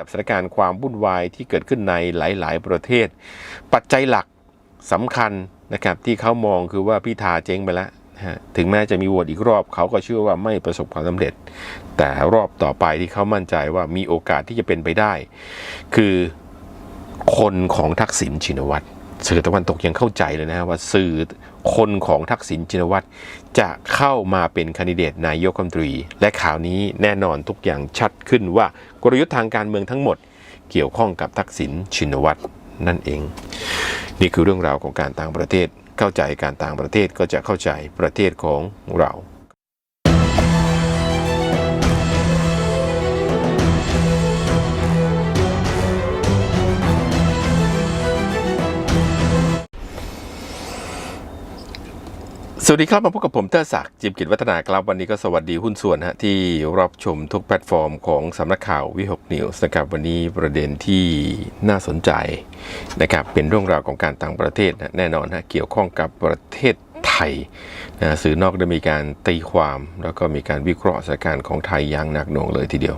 กับสถานการณ์ความวุ่นวายที่เกิดขึ้นในหลาย ๆ ประเทศ ปัจจัยหลักสำคัญนะครับที่เขามองคือว่าพิธาเจ๊งไปแล้วถึงแม้จะมีโหวตอีกรอบเขาก็เชื่อว่าไม่ประสบความสำเร็จ แต่รอบต่อไปที่เขามั่นใจว่ามีโอกาสที่จะเป็นไปได้ คือคนของทักษิณชินวัตรสื่อตะวันตกยังเข้าใจเลยนะฮะว่าสื่อ คนของทักษิณชินวัตรจะเข้ามาเป็นคนดิเดตนายกรัฐมนตรี และข่าวนี้แน่นอนทุกอย่างชัดขึ้นว่ากลยุทธ์ทางการเมืองทั้งหมด เกี่ยวข้องกับทักษิณชินวัตรนั่นเอง นี่คือเรื่องราวของการต่างประเทศ เข้าใจการต่างประเทศก็จะเข้าใจประเทศของเรา สวัสดีครับ มาพบกับผมเตอร์ศักดิ์จิมกิจวัฒนาครับ วันนี้ก็สวัสดีหุ้นส่วนฮะที่รับชมทุกแพลตฟอร์มของสำนักข่าววิหกนิวส์นะครับ วันนี้ประเด็นที่น่าสนใจนะครับ เป็นเรื่องราวของการต่างประเทศนะแน่นอนฮะเกี่ยวข้องกับประเทศไทยนะสื่อนอกได้มีการตีความ แล้วก็มีการวิเคราะห์สถานการณ์ของไทยอย่างหนักหน่วงเลยทีเดียว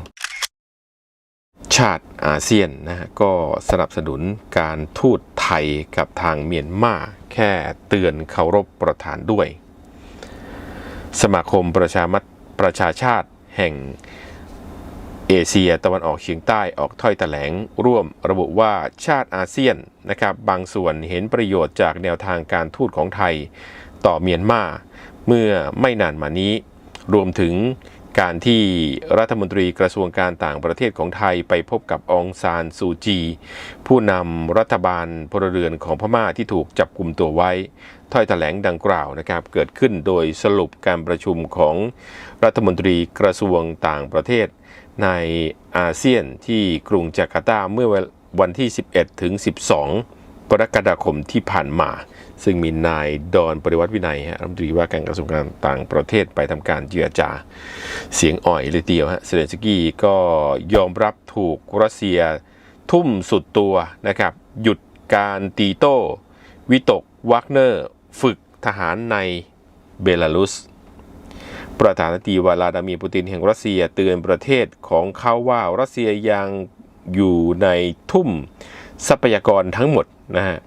ชาติอาเซียนนะฮะก็สนับสนุนการทูตไทยกับทางเมียนมาแค่เตือนเคารพประธานด้วย สมาคมประชามัตประชาชาติแห่งเอเชียตะวันออกเฉียงใต้ออกถ้อยแถลงร่วมระบุว่าชาติอาเซียนนะครับบางส่วนเห็นประโยชน์จากแนวทางการทูตของไทยต่อเมียนมาเมื่อไม่นานมานี้ รวมถึง การที่รัฐมนตรีกระทรวงการต่างประเทศของไทยไปพบกับองซานซูจี ผู้นำรัฐบาลพลเรือนของพม่าที่ถูกจับกลุ่มตัวไว้ ถ้อยแถลงดังกล่าวนะครับ เกิดขึ้นโดยสรุปการประชุมของรัฐมนตรีกระทรวงต่างประเทศ ในอาเซียนที่กรุงจาการ์ตาเมื่อวันที่ 11 ถึง 12 กรกฎาคมที่ผ่านมา ซึ่งมีนายดอนปริวัติวินัยฮะรัฐมนตรีว่าการกระทรวงการต่างประเทศไปทำการเจรจา เสียงอ่อยเลยเดียวฮะเซเลนสกี้ก็ยอมรับถูกรัสเซียทุ่มสุดตัวนะครับ หยุดการตีโต้ วิตกวักเนอร์ ฝึกทหารในเบลารุส ประธานาธิบดีวลาดามีร์ปูตินแห่งรัสเซียเตือนประเทศของเขาว่ารัสเซียยังอยู่ในทุ่ม ทรัพยากรทั้งหมดนะฮะ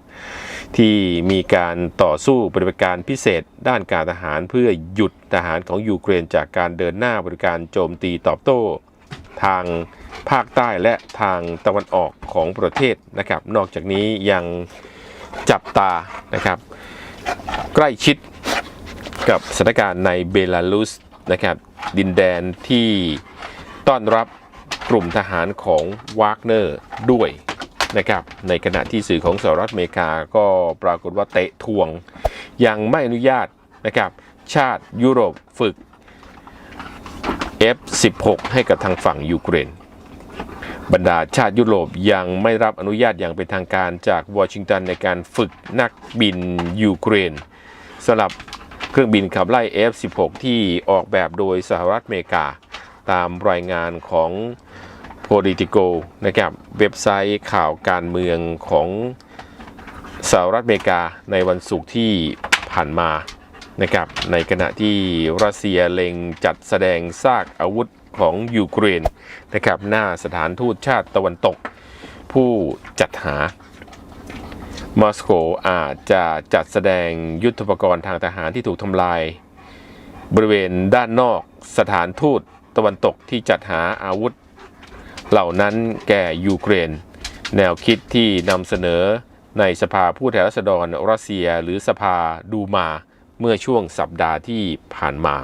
ที่มีการต่อสู้ปฏิบัติการพิเศษด้านการทหารเพื่อหยุดทหารของยูเครนจากการเดินหน้าบริการโจมตีตอบโต้ ทางภาคใต้และทางตะวันออกของประเทศนะครับ นอกจากนี้ยังจับตานะครับ ใกล้ชิดกับสถานการณ์ในเบลารุสนะครับ ดินแดนที่ต้อนรับกลุ่มทหารของวากเนอร์ด้วย นะครับในขณะที่สื่อของสหรัฐอเมริกาก็ปรากฏว่าเตะทวง ยังไม่อนุญาตนะครับชาติยุโรปฝึก F16 ให้กับทางฝั่งยูเครนบรรดาชาติยุโรปยังไม่รับอนุญาตอย่างเป็นทางการจากวอชิงตันในการฝึกนักบินยูเครนสำหรับเครื่องบินขับไล่ F16 ที่ออกแบบโดยสหรัฐอเมริกา ตามรายงานของ Politico นะครับเว็บไซต์ข่าวการเมืองของสหรัฐอเมริกาในวันศุกร์ที่ผ่านมานะครับในขณะที่รัสเซียเล็งจัดแสดงซากอาวุธของยูเครนนะครับหน้าสถานทูตชาติตะวันตก ผู้จัดหามอสโกอาจจะจัดแสดงยุทธปกรณ์ทางทหารที่ถูกทำลาย บริเวณด้านนอกสถานทูตตะวันตกที่จัดหาอาวุธ เหล่านั้นแก่ยูเครน แนวคิดที่นำเสนอในสภาผู้แทนราษฎรรัสเซียหรือสภาดูมาเมื่อช่วงสัปดาห์ที่ผ่านมา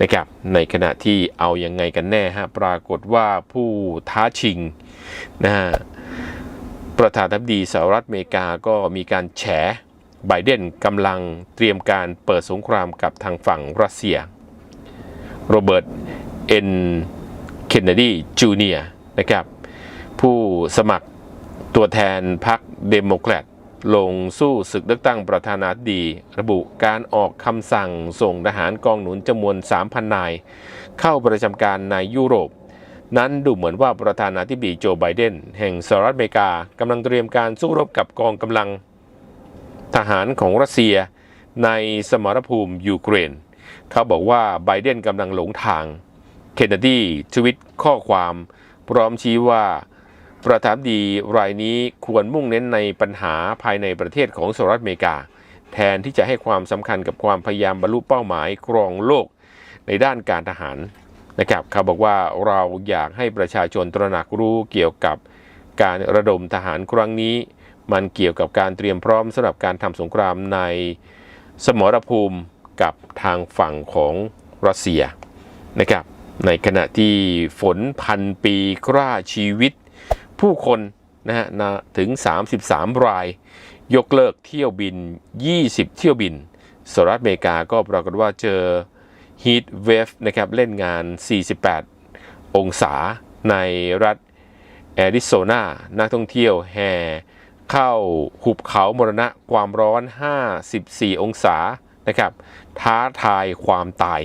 นะครับในขณะที่เอายังไงกันแน่ฮะปรากฏว่าผู้ท้าชิงนะฮะประธานาธิบดีสหรัฐอเมริกาก็มีการแฉไบเดนกำลังเตรียมการเปิดสงครามกับทางฝั่งรัสเซีย โรเบิร์ต เอ็น เคนเนดี จูเนีย นะครับ ผู้สมัครตัวแทนพรรคเดโมแครตลงสู้ศึกเลือกตั้งประธานาธิบดี ระบุการออกคำสั่งส่งทหารกองหนุนจำนวน 3,000 นาย เข้าประจำการในยุโรป นั้นดูเหมือนว่าประธานาธิบดีโจไบเดน แห่งสหรัฐอเมริกากำลังเตรียมการสู้รบกับกองกำลัง ทหารของรัสเซียในสมรภูมิยูเครน เขาบอกว่าไบเดนกำลังหลงทาง เคนเนดีทวิตข้อความ พร้อมชี้ว่า ประธานาธิบดีรายนี้ควรมุ่งเน้นในปัญหาภายในประเทศของสหรัฐอเมริกา แทนที่จะให้ความสำคัญกับความพยายามบรรลุเป้าหมายครองโลกในด้านการทหารนะครับเขาบอกว่าเราอยากให้ประชาชนตระหนักรู้เกี่ยวกับการระดมทหารครั้งนี้ มันเกี่ยวกับการเตรียมพร้อมสำหรับการทำสงครามในสมรภูมิกับทางฝั่งของรัสเซียนะครับ ในขณะที่ฝนพันปีกล้าชีวิต ผู้คนนะฮะนะถึง 33 ราย ยกเลิกเที่ยวบิน 20 เที่ยวบินสหรัฐอเมริกาก็ปรากฏว่าเจอ Heat Wave นะครับเล่นงาน 48 องศาในรัฐแอริโซนา นักท่องเที่ยวแห่เข้าหุบเขามรณะความร้อน 54 องศานะครับ ท้าทายความตาย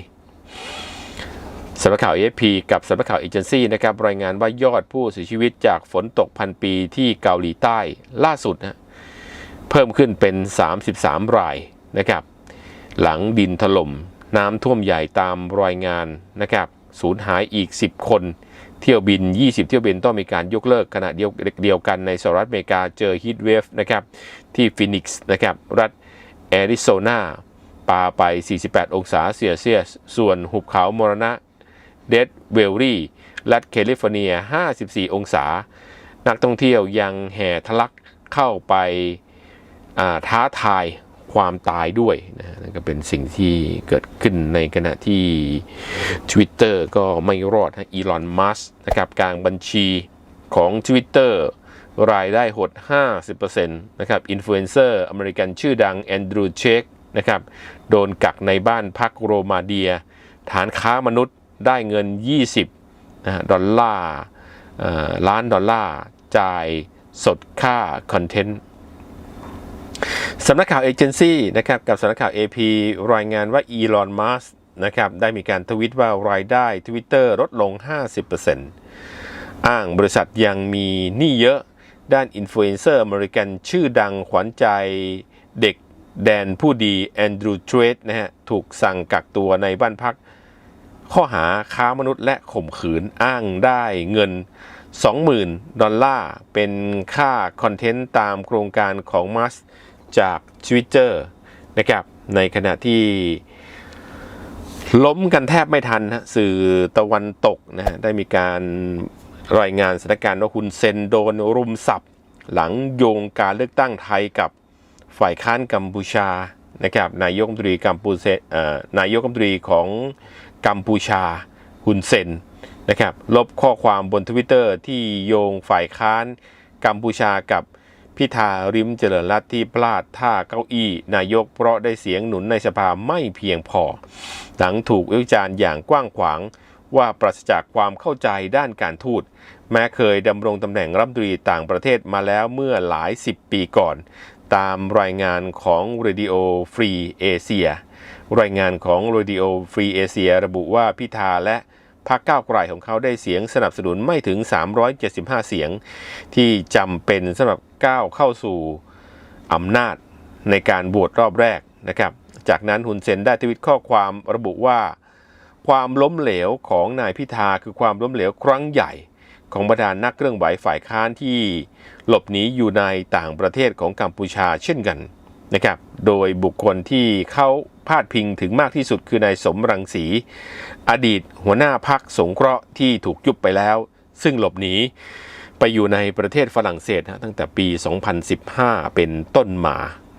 สำนักข่าว AFP กับสำนักข่าวเอเจนซี่นะครับรายงานว่ายอดผู้เสียชีวิตจากฝนตกพันปีที่เกาหลีใต้ล่าสุดนะเพิ่มขึ้นเป็น 33 รายนะครับหลังดินถล่มน้ำท่วมใหญ่ตามรายงานนะครับสูญหายอีก 10 คน เที่ยวบิน 20 เที่ยวบินต้องมีการยกเลิกขณะเดียวเดียวกันในสหรัฐอเมริกาเจอฮีทเวฟนะครับที่ฟินิกซ์นะครับรัฐแอริโซนาปาไป 48 องศาเซลเซียส ส่วนหุบเขามรณะ เดดเวลลี่รัฐแคลิฟอร์เนีย 54 องศา นักท่องเที่ยวยังแห่ทะลักเข้าไปาท้าทายความตายด้วยนะนั่นก็เป็นสิ่งที่เกิดขึ้นในขณะที่ Twitter ก็ไม่รอดฮะอีลอนมัสนะครับกลางบัญชีของ Twitter รายได้หด 50%นะครับอินฟลูเอนเซอร์อเมริกันชื่อดังแอนดรูเชคนะครับโดนกักในบ้านพักโรมาเดีย ฐานค้ามนุษย์ ได้เงิน 20นะดอลลาร์ล้านดอลลาร์ จ่ายสดค่าคอนเทนต์สำนักข่าวเอเจนซี่นะครับกับสำนักข่าว AP รายงานว่าอีลอนมัสนะครับได้มีการทวิตว่ารายได้ Twitter ลดลง 50%อ้างบริษัทยังมีหนี้เยอะด้านอินฟลูเอนเซอร์อเมริกันชื่อดังขวัญใจเด็กแดนผู้ดีแอนดรูว์เทรดนะฮะถูกสั่งกักตัวในบ้านพัก ข้อหาค้ามนุษย์และข่มขืนอ้างได้เงิน 20,000 ดอลลาร์ เป็นค่าคอนเทนต์ตามโครงการของมัสจาก Twitter นะครับในขณะที่ล้มกันแทบไม่ทันฮะสื่อตะวันตกนะฮะได้มีการรายงานสถานการณ์ว่าคุณเซนโดนรุมสับ หลังโยงการเลือกตั้งไทยกับฝ่ายค้านกัมพูชานะครับนายกรัฐมนตรีกัมพูเซเอ่อนายกรัฐมนตรีของ กัมพูชาฮุนเซนนะครับลบข้อความบนทวิตเตอร์ที่โยงฝ่ายค้านกัมพูชากับพิธาริมเจริญรัตที่พลาดท่าเก้าอี้นายกเพราะได้เสียงหนุนในสภาไม่เพียงพอ หลังถูกวิจารณ์อย่างกว้างขวางว่าปราศจากความเข้าใจด้านการทูต แม้เคยดำรงตำแหน่งรัฐมนตรีต่างประเทศมาแล้วเมื่อหลายสิบปีก่อน ตามรายงานของ Radio Free Asia รายงานของ Radio Free Asia ระบุว่าพิธาและพรรคก้าวไกลของเขาได้เสียงสนับสนุนไม่ถึง 375 เสียง ที่จำเป็นสำหรับก้าวเข้าสู่อำนาจในการโหวตรอบแรกนะครับ จากนั้นฮุนเซนได้ทวิตข้อความระบุว่า ความล้มเหลวของนายพิธาคือความล้มเหลวครั้งใหญ่ ของบรรดานักเครื่องไหวฝ่ายค้านที่หลบหนีอยู่ในต่างประเทศของกัมพูชาเช่นกัน นะครับ โดยบุคคลที่เขาพาดพิงถึงมากที่สุดคือนายสมรังสี อดีตหัวหน้าพักสงเคราะห์ที่ถูกยุบไปแล้ว ซึ่งหลบหนีไปอยู่ในประเทศฝรั่งเศสฮะตั้งแต่ปี 2015 เป็นต้นมา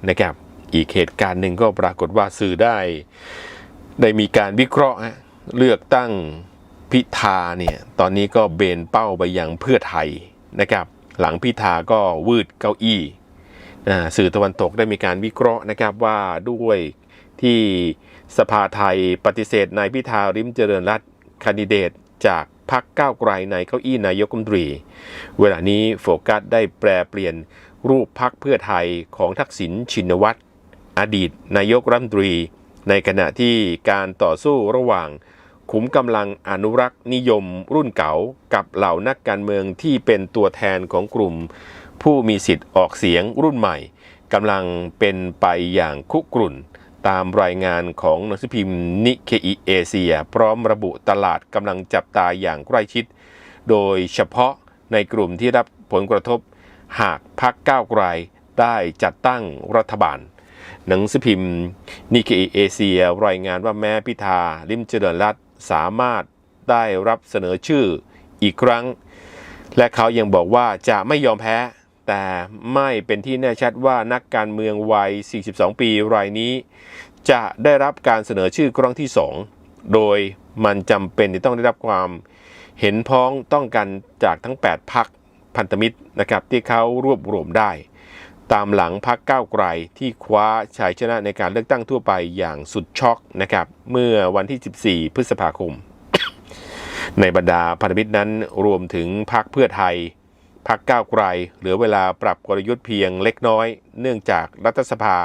นะครับ อีกเหตุการณ์หนึ่งก็ปรากฏว่าสื่อได้ ได้มีการวิเคราะห์เลือกตั้งพิธาเนี่ยตอนนี้ก็เบนเป้าไปยังเพื่อไทยนะครับ หลังพิธาก็วืดเก้าอี้ สื่อตะวันตกได้มีการวิเคราะห์นะครับว่าด้วยที่สภาไทยปฏิเสธนายพิธาริมเจริญรัตน์แคนดิเดตจากพรรคก้าวไกลในเก้าอี้นายกรัฐมนตรี เวลานี้โฟกัสได้แปลเปลี่ยนรูปพักเพื่อไทยของทักษิณชินวัตรอดีตนายกรัฐมนตรี ในขณะที่การต่อสู้ระหว่าง ขุมกำลังอนุรักษ์นิยมรุ่นเก่ากับเหล่านักการเมืองที่เป็นตัวแทนของกลุ่ม ผู้มีสิทธิ์ออกเสียงรุ่นใหม่กำลังเป็นไปอย่างคุกรุ่น ตามรายงานของหนังสือพิมพ์นิเคอิเอเชีย พร้อมระบุตลาดกำลังจับตาอย่างใกล้ชิด โดยเฉพาะในกลุ่มที่รับผลกระทบ หากพักก้าวไกลได้จัดตั้งรัฐบาล หนังสือพิมพ์นิเคอิเอเชียรายงานว่าแม้พิธาลิมเจริญรัตสามารถได้รับเสนอชื่ออีกครั้ง และเขายังบอกว่าจะไม่ยอมแพ้ แต่ไม่เป็นที่แน่ชัดว่านักการเมืองวัย 42 ปีรายนี้ จะได้รับการเสนอชื่อครั้งที่ 2 โดยมันจำเป็นที่ต้องได้รับความเห็นพ้องต้องกันจากทั้ง 8พักพันธมิตรนะครับที่เขารวบรวมได้ ตามหลังพักก้าวไกลที่คว้าชัยชนะในการเลือกตั้งทั่วไปอย่างสุดช็อกนะครับเมื่อวันที่ 14 พฤษภาคม ในบรรดาพันธมิตรนั้นรวมถึงพักเพื่อไทย พักก้าวไกลเหลือเวลาปรับกลยุทธ์เพียงเล็กน้อย เนื่องจากรัฐสภา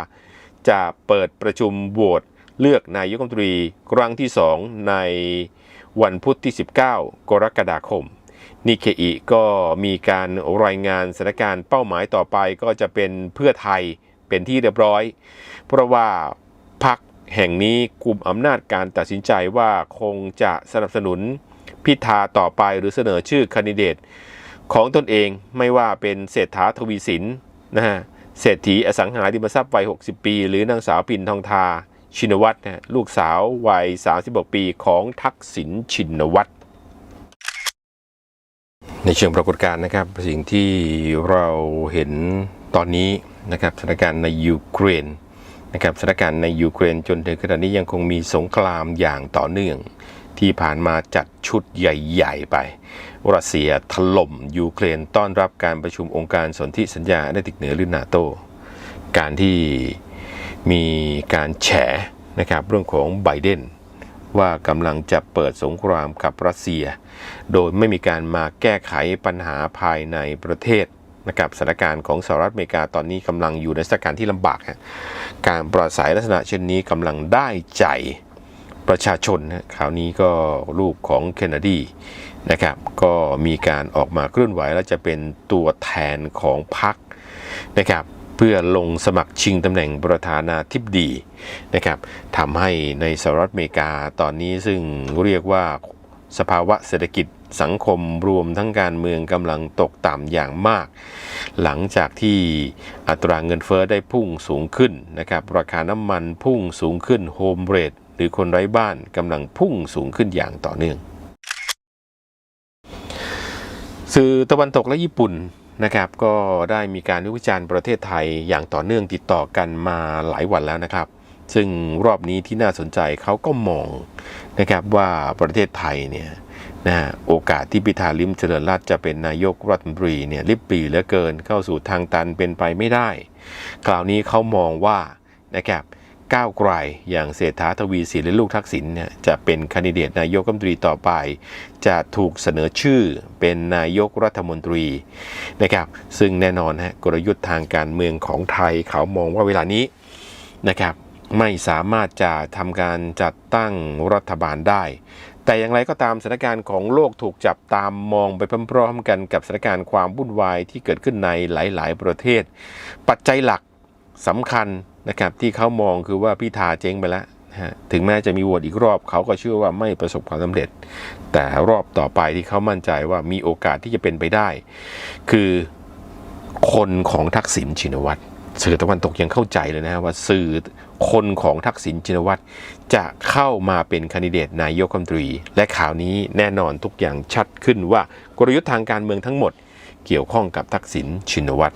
จะเปิดประชุมโหวตเลือกนายกรัฐมนตรีครั้งที่ 2 ในวันพุธที่ 19 กรกฎาคมนิเคอิก็มีการรายงานสถานการณ์เป้าหมายต่อไปก็จะเป็นเพื่อไทยเป็นที่เรียบร้อย เพราะว่าพักแห่งนี้กลุ่มอำนาจการตัดสินใจว่าคงจะสนับสนุนพิธาต่อไปหรือเสนอชื่อคนดิเดต ของตนเองไม่ว่าเป็นเศรษฐาทวีสินนะฮะเศรษฐีอสังหาริมทรัพย์วัย 60 ปี หรือนางสาวปินทองทา ชินวัตรนะฮะลูกสาววัย 36 ปีของทักษิณชินวัตรในเชิงปรากฏการณ์นะครับ สิ่งที่เราเห็นตอนนี้นะครับสถานการณ์ในยูเครนนะครับสถานการณ์ในยูเครนจนถึงขณะนี้ยังคงมีสงครามอย่างต่อเนื่อง ที่ผ่านมาจัดชุดใหญ่ ๆ ไป รัสเซียถล่มยูเครนต้อนรับการประชุมองค์การสนธิสัญญาได้ติกเหนือหรือนาโต การที่มีการแฉนะครับเรื่องของไบเดนว่ากำลังจะเปิดสงครามกับรัสเซีย โดยไม่มีการมาแก้ไขปัญหาภายในประเทศนะครับสถานการณ์ของสหรัฐอเมริกาตอนนี้กำลังอยู่ในสถานการณ์ที่ลำบากการปราศัยลักษณะเช่นนี้กำลังได้ใจประชาชนคราวนี้ก็ลูกของเคนเนดี นะครับ ก็มีการออกมาเคลื่อนไหวและจะเป็นตัวแทนของพรรคนะครับเพื่อลงสมัครชิงตำแหน่งประธานาธิบดีนะครับทำให้ในสหรัฐอเมริกาตอนนี้ซึ่งเรียกว่าสภาวะเศรษฐกิจสังคมรวมทั้งการเมืองกำลังตกต่ำอย่างมาก หลังจากที่อัตราเงินเฟอ้อได้พุ่งสูงขึ้นนะครับราคาน้ำมันพุ่งสูงขึ้นโฮมเรทหรือคนไร้บ้านกำลังพุ่งสูงขึ้นอย่างต่อเนื่อง สื่อตะวันตกและญี่ปุ่นนะครับก็ได้มีการวิจารณ์ประเทศไทยอย่างต่อเนื่องติดต่อกันมาหลายวันแล้วนะครับ ซึ่งรอบนี้ที่น่าสนใจเขาก็มองนะครับว่าประเทศไทยเนี่ยนะฮะโอกาสที่พิธาลิมเจริญรัตจะเป็นนายกรัฐมนตรีเนี่ยริบปีเหลือเกินเข้าสู่ทางตันเป็นไปไม่ได้ คราวนี้เขามองว่านะครับ ก้าวไกลอย่างเศรษฐาทวีสินและลูกทักษิณเนี่ยจะเป็นคนดิเดตนายกรัฐมนตรีต่อไป จะถูกเสนอชื่อเป็นนายกรัฐมนตรีนะครับซึ่งแน่นอนฮะกลยุทธ์ทางการเมืองของไทยเขามองว่าเวลานี้นะครับไม่สามารถจะทำการจัดตั้งรัฐบาลได้ แต่อย่างไรก็ตามสถานการณ์ของโลกถูกจับตามมองไปพร้อมๆกันกับสถานการณ์ความวุ่นวายที่เกิดขึ้นในหลาย ๆ ประเทศ ปัจจัยหลักสำคัญ นะครับที่เขามองคือว่าพิธาเจ๊งไปแล้วถึงแม้จะมีโหวตอีกรอบเขาก็เชื่อว่าไม่ประสบความสำเร็จ แต่รอบต่อไปที่เขามั่นใจว่ามีโอกาสที่จะเป็นไปได้ คือคนของทักษิณชินวัตรสื่อตะวันตกยังเข้าใจเลยนะฮะว่าสื่อคนของทักษิณชินวัตรจะเข้ามาเป็นคนดิเดตนายกรัฐมนตรี และข่าวนี้แน่นอนทุกอย่างชัดขึ้นว่ากลยุทธ์ทางการเมืองทั้งหมด เกี่ยวข้องกับทักษิณชินวัตร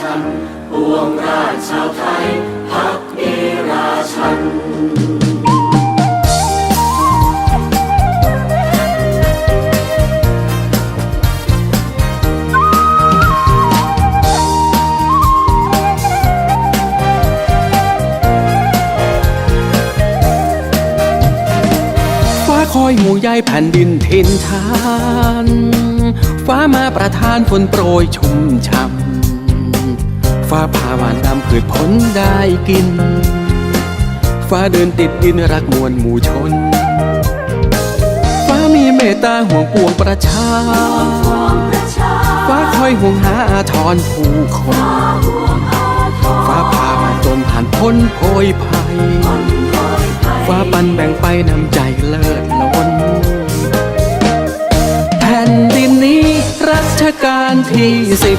ชันปวงราชชาวไทยพักดีราชันฟ้าคอยห่วงใยแผ่นดินทินทาน ฟ้ามาประทานฝนโปรยชุ่มช่ำ ฟ้าพาหวานนำพืชผลได้กิน ฟ้าเดินติดดินรักมวลหมู่ชน ฟ้ามีเมตตาห่วงปวงประชา ฟ้าคอยห่วงหาอาทรผู้คน ฟ้าพามาจนผ่านพ้นโพยภัย ฟ้าปันแบ่งไปนำใจเลิศล้น แผ่นดินนี้รัชกาลที่สิบ